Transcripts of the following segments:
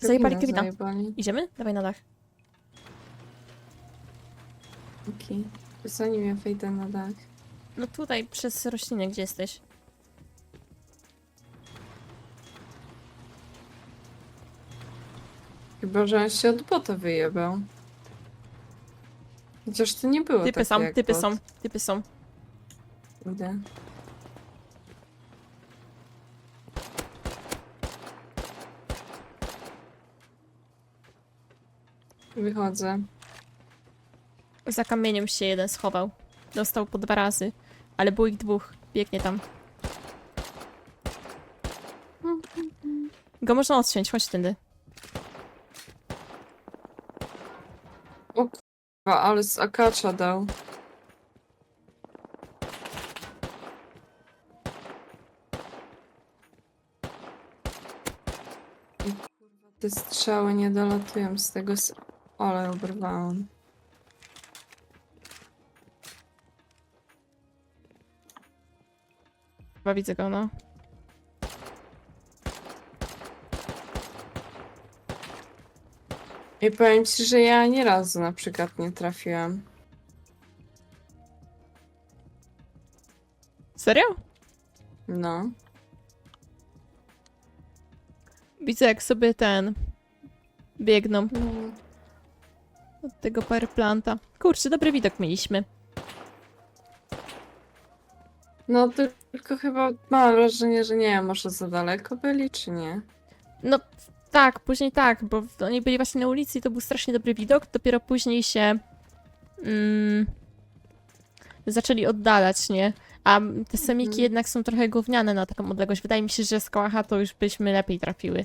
Wy- Zajebali Kevina zajebali. Idziemy? Dawaj na dach. Okej. Zanim ja wejdę na dach. No tutaj, przez roślinę, gdzie jesteś. Chyba, że on się od bota wyjebał. Chociaż to nie było Typy takie są, jak typy bot. są, typy są. Idę. Wychodzę. Za kamieniem się jeden schował. Dostał po dwa razy. Ale było ich dwóch. Biegnie tam. Go można odciąć, chodź tędy. O kurwa, ale z akacza dał. I kurwa, te strzały nie dolatują z tego s... Ale oberwałam. Chyba widzę go, no. I powiem ci, że ja ani razu na przykład nie trafiłam. Serio? No. Widzę jak sobie ten... Biegną No. Od tego planta. Kurczę, dobry widok mieliśmy. No tylko chyba mam wrażenie, że nie wiem, może za daleko byli, czy nie? No tak, później tak, bo oni byli właśnie na ulicy i to był strasznie dobry widok. Dopiero później się mm, zaczęli oddalać, nie? A te semiki Mhm. jednak są trochę gówniane na taką odległość. Wydaje mi się, że z kołacha to już byśmy lepiej trafiły.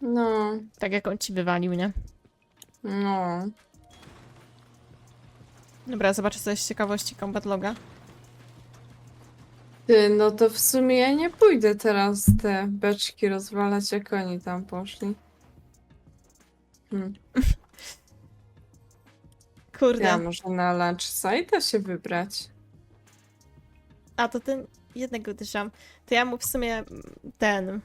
No, Tak jak on ci wywalił, nie? No. Dobra, zobaczę coś z ciekawości combat loga. Ty, no to w sumie ja nie pójdę teraz te beczki rozwalać, jak oni tam poszli. Hmm. Kurde. Ja może na lunch site'a się wybrać. A to ten jednego uderzam. To ja mu w sumie ten.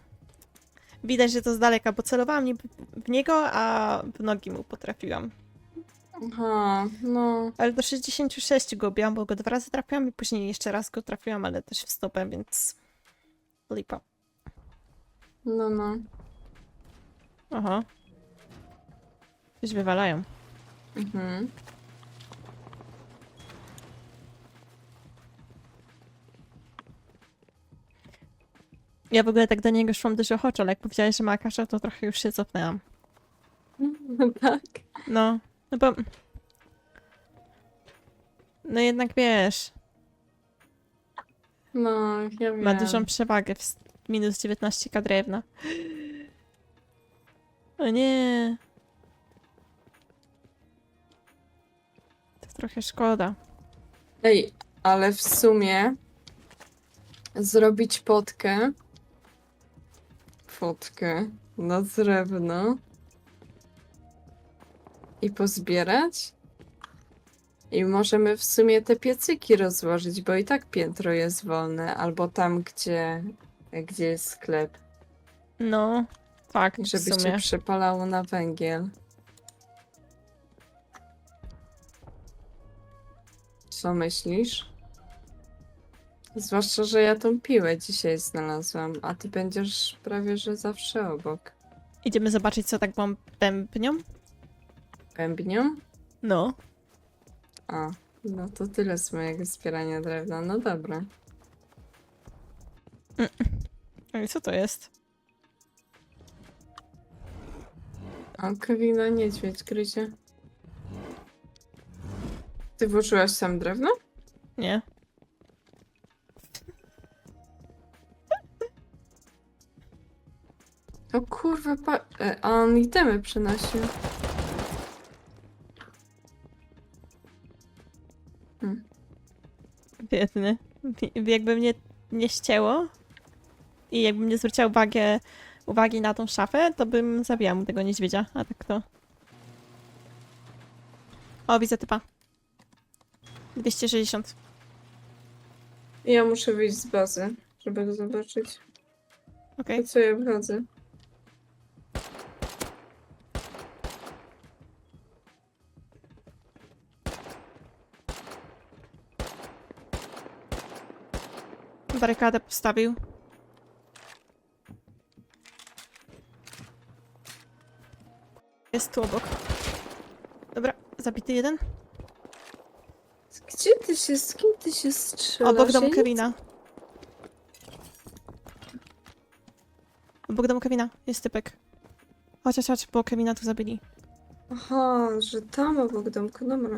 Widać, że to z daleka, bo celowałam niby w niego, a w nogi mu potrafiłam. Aha, no. Ale do 66 go biłam, bo go dwa razy trafiłam i później jeszcze raz go trafiłam, ale też w stopę, więc lipa. No, no. Aha. Coś wywalają. Mhm. Ja w ogóle tak do niego szłam dość ochoczo, ale jak powiedziałeś, że ma kasza, to trochę już się cofnęłam. tak. No, no bo... No jednak wiesz, No, ja wiem. ma dużą przewagę w s- minus 19k drewna. O nie. To trochę szkoda. Ej, ale w sumie zrobić potkę, fotkę na drewno i pozbierać i możemy w sumie te piecyki rozłożyć, bo i tak piętro jest wolne, albo tam, gdzie, gdzie jest sklep, No, tak, w żeby się przepalało na węgiel. Co myślisz? Zwłaszcza, że ja tą piłę dzisiaj znalazłam, a ty będziesz prawie że zawsze obok. Idziemy zobaczyć, co tak mam pępnią? Pębnią? No. A, no to tyle z mojego zbierania drewna. No dobra. I co to jest? O, Kevina niedźwiedź gryzie. Ty włożyłaś tam drewno? Nie. O kurwa, pa... e, a on itemy przynosił. Biedny. Wi- Jakby mnie nie ścięło i jakbym nie zwróciła uwagę, uwagi na tą szafę, to bym zabijała mu tego niedźwiedzia, a tak to... O, widzę typa. 260. Ja muszę wyjść z bazy, żeby go zobaczyć. Okej. Po co ja wychodzę? Barykadę postawił. Jest tu obok. Dobra, zabity jeden. Gdzie ty się, z kim ty się strzelasz? Obok domu Ja Kevina. Obok domu Kevina jest typek. Chodź, chodź, chodź, bo Kevina tu zabili. Aha, że tam obok domku, dobra.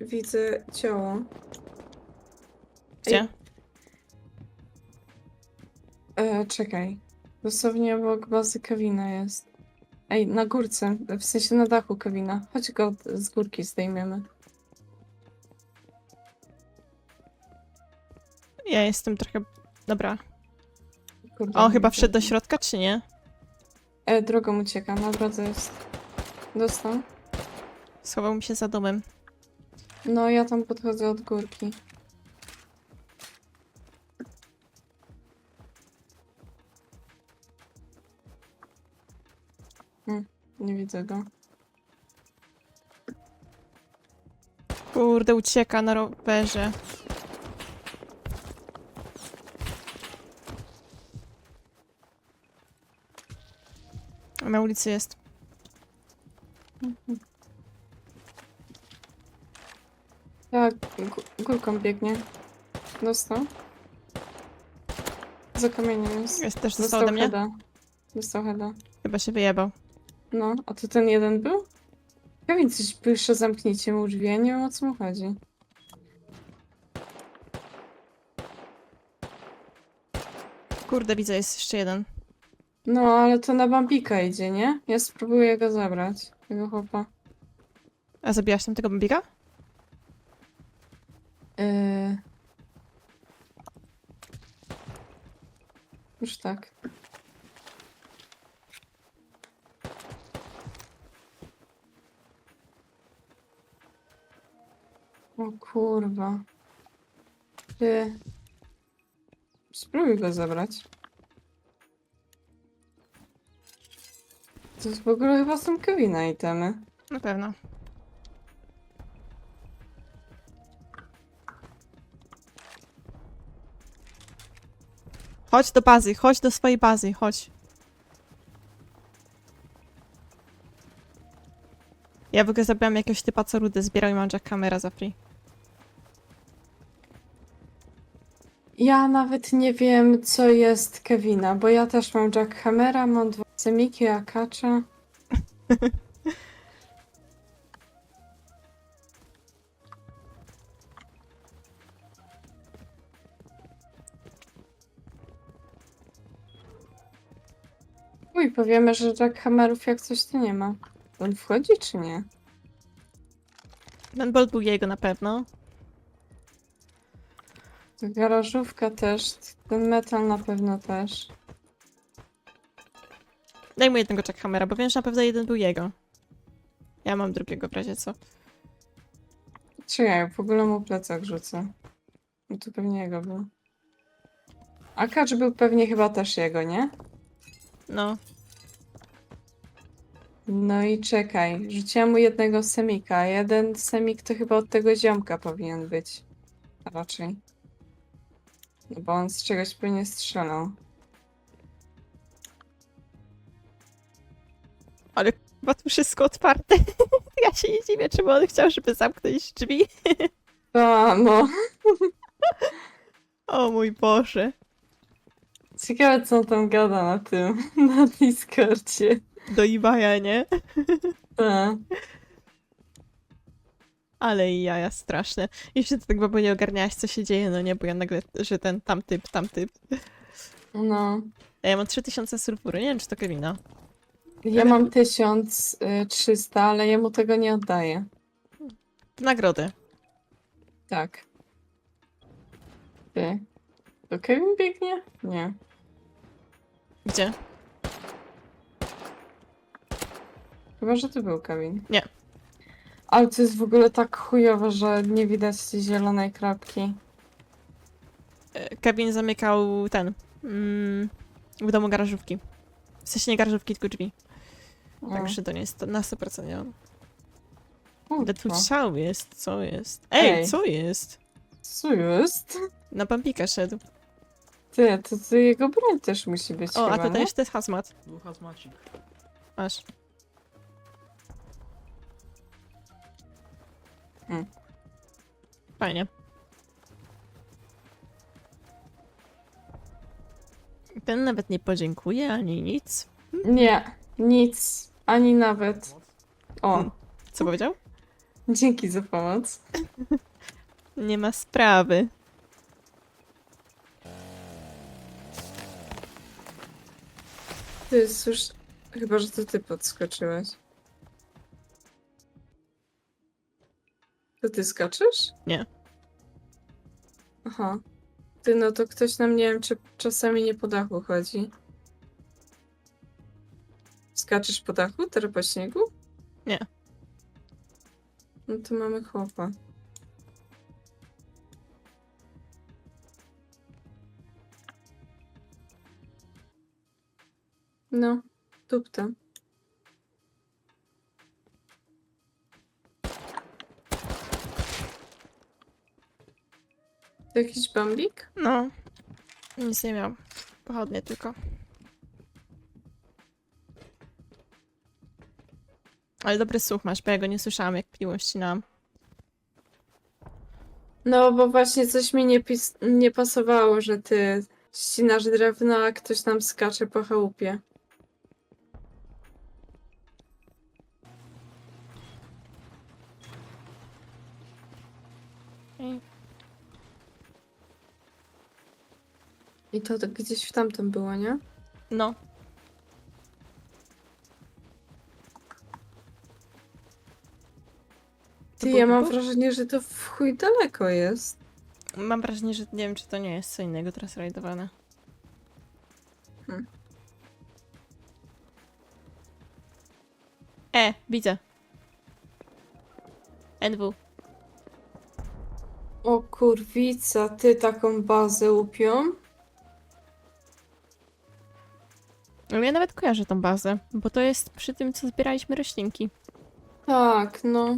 Widzę ciało. Gdzie? E, czekaj. Dosłownie obok bazy Kevina jest. Ej, na górce, w sensie na dachu Kevina. Chodź go z górki zdejmiemy. Ja jestem trochę... Dobra. Kurde, A on nie chyba wszedł do środka, czy nie? E, drogą ucieka, na drodze jest. Dostał? Schował mi się za domem. No, ja tam podchodzę od górki. Hmm, nie widzę go. Kurde, ucieka na rowerze. Na ulicy jest. Tak, gó- górką biegnie. Dostał? Za kamieniem jest. Jest też został ode mnie? heada. Dostał heada. Chyba się wyjebał. No, a to ten jeden był? Ja więc coś bliższe zamknijcie mu drzwi, ja nie wiem o co mu chodzi. Kurde, widzę, jest jeszcze jeden. No, ale to na Bambika idzie, nie? Ja spróbuję go zabrać, tego chłopa. A zabiłaś tam tego bambika? Yy... Już tak. O kurwa. Ty. Spróbuj go zabrać. To jest w ogóle chyba są Kevina itemy. Na pewno. Chodź do bazy, chodź do swojej bazy, chodź. Ja w ogóle zabrałam jakiegoś typa, co rudy zbierał i mam jackhamera za free. Ja nawet nie wiem, co jest Kevina, bo ja też mam Jackhammera, mam dwa semiki, akacza. Uj, powiemy, że Jackhammerów jak coś to nie ma. On wchodzi czy nie? Ten bolt był jego na pewno. To Garażówka też, ten metal na pewno też. Daj mu jednego jackhammera, bo wiem, że na pewno jeden był jego. Ja mam drugiego w razie co. Czy ja w ogóle mu plecak rzucę? No to pewnie jego był. A Kacz był pewnie chyba też jego, nie? No, No i czekaj, rzuciłam mu jednego semika. a Jeden semik to chyba od tego ziomka powinien być. Raczej. No bo on z czegoś pewnie strzelał. chyba tu wszystko otwarte. ja się nie dziwię, czemu on chciał, żeby zamknąć drzwi. A, no. O mój Boże. Ciekawe co on tam gada na tym, na Discordzie. Do Iwaja, nie? Tak. Ale i jaja straszne. Jeszcze ty tak bo nie ogarniałaś, co się dzieje, no nie? Bo ja nagle, że ten tam typ, tam typ. No. A ja mam 3000 sulfuru, nie wiem, czy to Kevina. Ja mam 1300, ale jemu tego nie oddaję. Nagrody. Tak. Ty. To Kevin biegnie? Nie. Gdzie? Chyba, że to był Kevin. Nie. Ale to jest w ogóle tak chujowo, że nie widać zielonej kropki. E, Kevin zamykał ten. Mm, w domu garażówki. W sensie nie garażówki, tylko drzwi. Także to nie jest to na 100% nie on. Ale tu kurwa. ciał jest, co jest? Ej, Ej. co jest? Co jest? Na pampika szedł. Ty, to, to jego broń też musi być O, a chyba, tutaj nie? jeszcze jest hazmat. Był hazmacik. Masz. Hmm. Fajnie. Ten nawet nie podziękuje ani nic. Nie, nic. Ani nawet. O, Hmm. Co powiedział? dzięki za pomoc. Nie ma sprawy. To jest już... Chyba, że to ty podskoczyłeś. To ty skaczesz? Nie. Aha. Ty, no to ktoś nam, nie wiem, czy czasami nie po dachu chodzi. Skaczesz po dachu, teraz po śniegu? Nie. No to mamy chłopa. No, tupta. Jakiś bambik? No. Nic nie miał. Pochodnie tylko. Ale dobry słuch masz, bo ja go nie słyszałam, jak piłą ścinałam. No, bo właśnie coś mi nie, pis- nie pasowało, że ty ścinasz drewno, a ktoś tam skacze po chałupie. I to, to gdzieś w tamtym było, nie? No. Ty, ja mam wrażenie, że to w chuj daleko jest. Mam wrażenie, że nie wiem, czy to nie jest co innego teraz rajdowane. Hmm. E, widzę. NW. O kurwica, ty taką bazę upią? Ja nawet kojarzę tą bazę, bo to jest przy tym, co zbieraliśmy roślinki. Tak, no.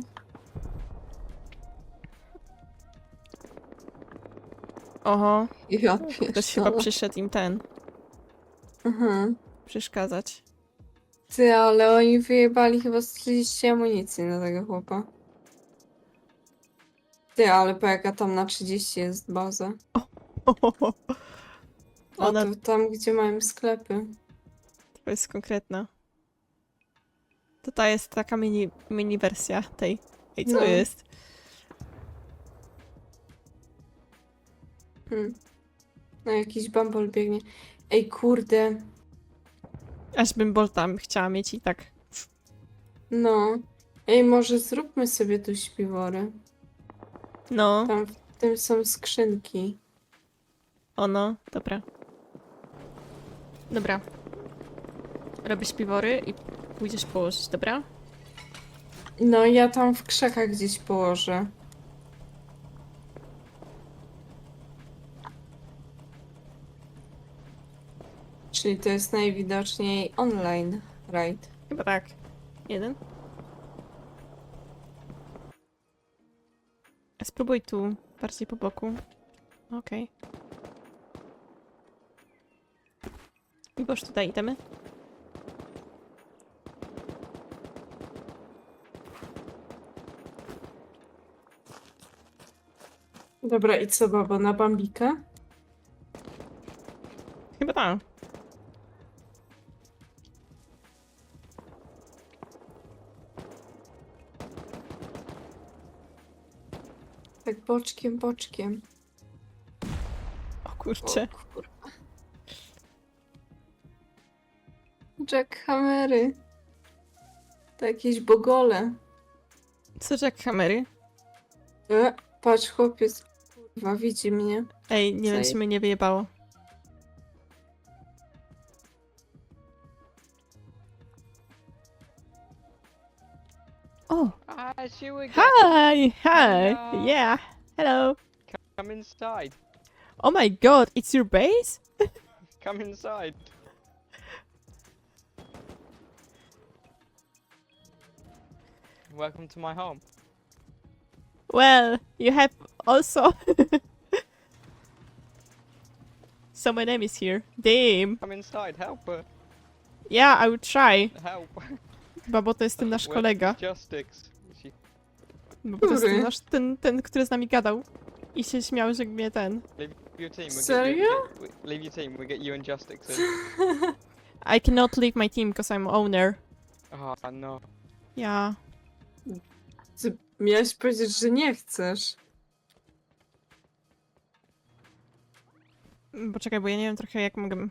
Oho, Ja ktoś chyba pierdolę. przyszedł im ten, Mhm. przeszkadzać. Ty, ale oni wyjebali chyba z 30 amunicji na tego chłopa. Ty, ale po jaka tam na 30 jest baza. O, Ona to tam, gdzie mają sklepy. To jest konkretna. To ta jest taka mini, mini wersja tej. Ej, co No. jest? Hmm. No, jakiś bambol biegnie. Ej, kurde. Aż bym Bolta chciała mieć i tak. No. Ej, może zróbmy sobie tu śpiwory. No, Tam w tym są skrzynki. ono, dobra. Dobra. Robisz piwory i pójdziesz położyć, dobra? No, ja tam w krzakach gdzieś położę. Czyli to jest najwidoczniej online raid. Chyba tak. Jeden. Spróbuj tu, bardziej po boku. Okej. I boż tutaj itemy. Dobra, i co, babo, na bambika? Chyba tak. Tak boczkiem, boczkiem. O kurczę. O, kurwa. Jackhammery. To jakieś bogole. Co Jackhammery? E, patrz, chłopiec. Kurwa, widzi mnie. Ej, nie wiem, Zaj- czy mnie nie wyjebało. O! Ah, see you again. Hi! Hi! Hello. Yeah! Hello! Come inside. Oh my god, it's your base? Come inside. Welcome to my home. Well, you have also some enemies here. Damn. Come inside, help. Yeah, I would try. Help. Chyba, bo to jest ten nasz kolega. Justice. She- Bo to jest ten, nasz, ten, ten, który z nami gadał. I się śmiał, że mnie ten. Leave your team. we'll get Serio? you- Leave your team. We'll get you and Justice in. I cannot leave my team because I'm owner. Oh no. Ja. Ty miałeś powiedzieć, że nie chcesz. Poczekaj, bo ja nie wiem trochę jak mogę...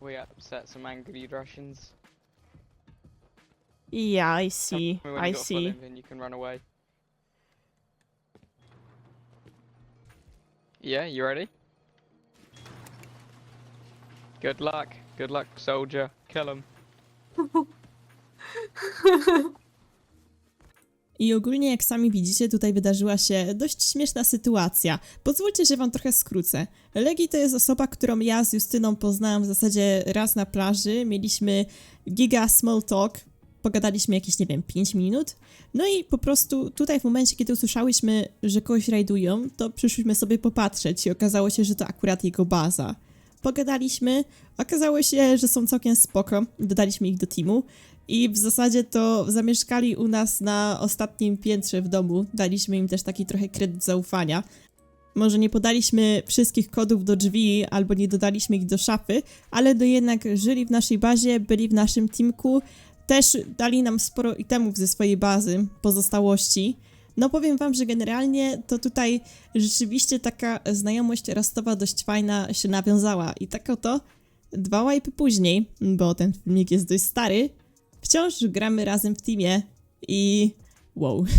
We upset some angry Russians. Yeah, I Tell see. me when I you got full see. in, then you can run away. Yeah, you ready? Good luck. Good luck, soldier. Kill him. I ogólnie, jak sami widzicie, tutaj wydarzyła się dość śmieszna sytuacja. Pozwólcie, że wam trochę skrócę. Legi to jest osoba, którą ja z Justyną poznałam w zasadzie raz na plaży. Mieliśmy giga small talk, pogadaliśmy jakieś, nie wiem, 5 minut. No i po prostu tutaj w momencie, kiedy usłyszałyśmy, że kogoś rajdują, to przyszliśmy sobie popatrzeć i okazało się, że to akurat jego baza. Pogadaliśmy, okazało się, że są całkiem spoko, dodaliśmy ich do teamu. I w zasadzie to zamieszkali u nas na ostatnim piętrze w domu. Daliśmy im też taki trochę kredyt zaufania. Może nie podaliśmy wszystkich kodów do drzwi, albo nie dodaliśmy ich do szafy, ale do jednak żyli w naszej bazie, byli w naszym teamku. Też dali nam sporo itemów ze swojej bazy, pozostałości. No powiem wam, że generalnie to tutaj rzeczywiście taka znajomość rastowa dość fajna się nawiązała. I tak oto dwa łajpy później, bo ten filmik jest dość stary, Wciąż gramy razem w teamie i wow.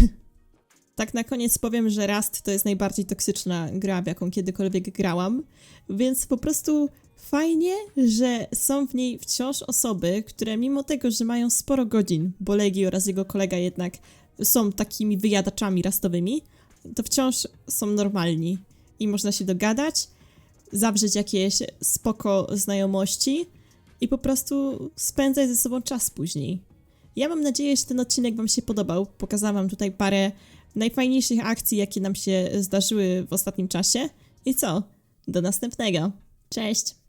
Tak na koniec powiem, że Rust to jest najbardziej toksyczna gra, w jaką kiedykolwiek grałam, więc po prostu fajnie, że są w niej wciąż osoby, które mimo tego, że mają sporo godzin, bo Legi oraz jego kolega jednak są takimi wyjadaczami rastowymi, to wciąż są normalni i można się dogadać, zawrzeć jakieś spoko znajomości i po prostu spędzać ze sobą czas później. Ja mam nadzieję, że ten odcinek Wam się podobał. Pokazałam Wam tutaj parę najfajniejszych akcji, jakie nam się zdarzyły w ostatnim czasie. I co? Do następnego. Cześć!